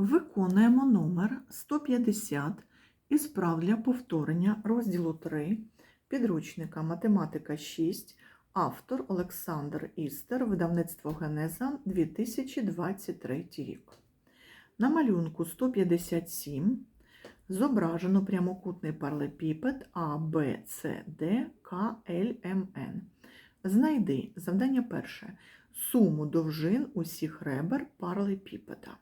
Виконуємо номер 150 із прав для повторення розділу 3 підручника Математика 6, автор Олександр Істер, видавництво Генеза 2023 рік. На малюнку 157 зображено прямокутний паралепіпед А. Знайди завдання перше. Суму довжин усіх ребер паралепіпеда.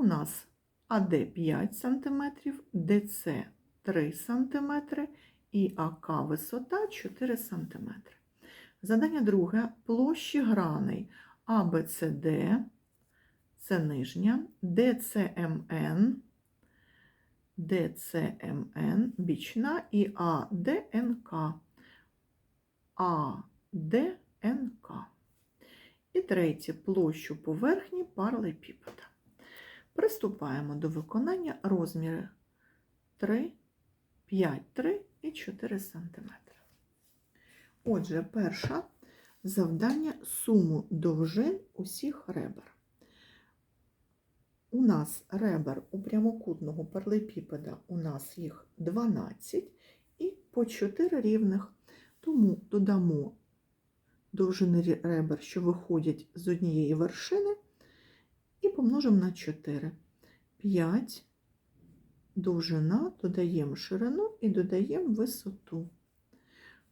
У нас АД 5 см, ДЦ 3 см і АК висота 4 см. Задання друге. Площі граней АБЦД, це нижня, ДЦМН, ДЦМН бічна і АДНК. АДНК. І третє площу поверхні паралепіпеда. Приступаємо до виконання розміри 3, 5, 3 і 4 см. Отже, перше завдання суму довжин усіх ребер. У нас ребер у прямокутного паралепіпеда у нас їх 12 і по 4 рівних. Тому додамо довжини ребер, що виходять з однієї вершини, і помножимо на 4. 5 довжина, додаємо ширину і додаємо висоту.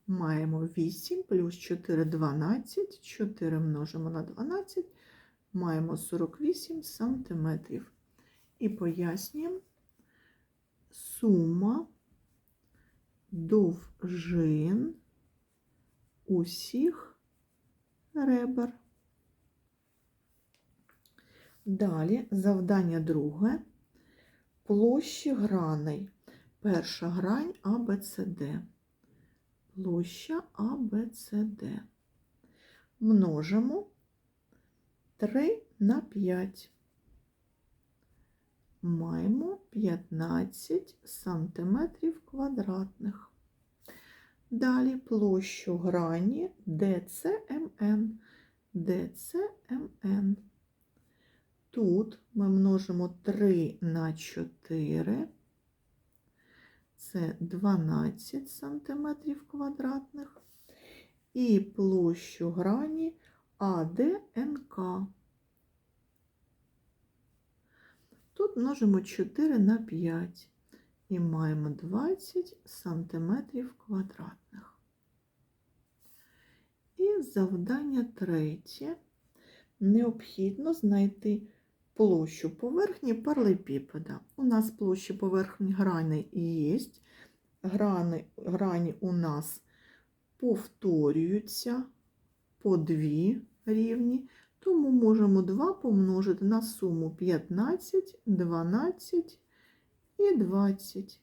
Маємо 8 плюс 4 12, 4 множимо на 12, маємо 48 сантиметрів. І пояснюємо сума довжин усіх ребер. Далі завдання друге. Площі граней. Перша грань АБЦД. Площа АБЦД. Множимо 3 на 5. Маємо 15 сантиметрів квадратних. Далі площу грані ДЦМН. ДЦМН. Тут ми множимо 3 на 4. Це 12 сантиметрів квадратних. І площу грані АДНК. Тут множимо 4 на 5 і маємо 20 сантиметрів квадратних. І завдання третє. Необхідно знайти площу поверхні паралепіпеда. У нас площі поверхні грани є. Грани, грані у нас повторюються по дві рівні, тому можемо 2 помножити на суму 15, 12 і 20.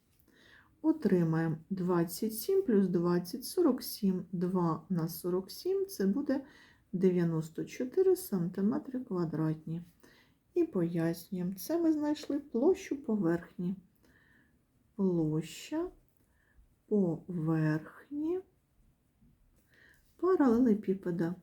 Отримаємо 27 плюс 20 47. 2 на 47 це буде 94 см квадратні. І пояснюємо, це ми знайшли площу поверхні. Площа поверхні паралелепіпеда.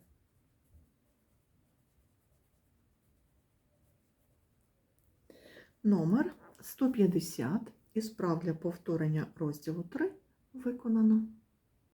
Номер 150 із прав для повторення розділу 3 виконано.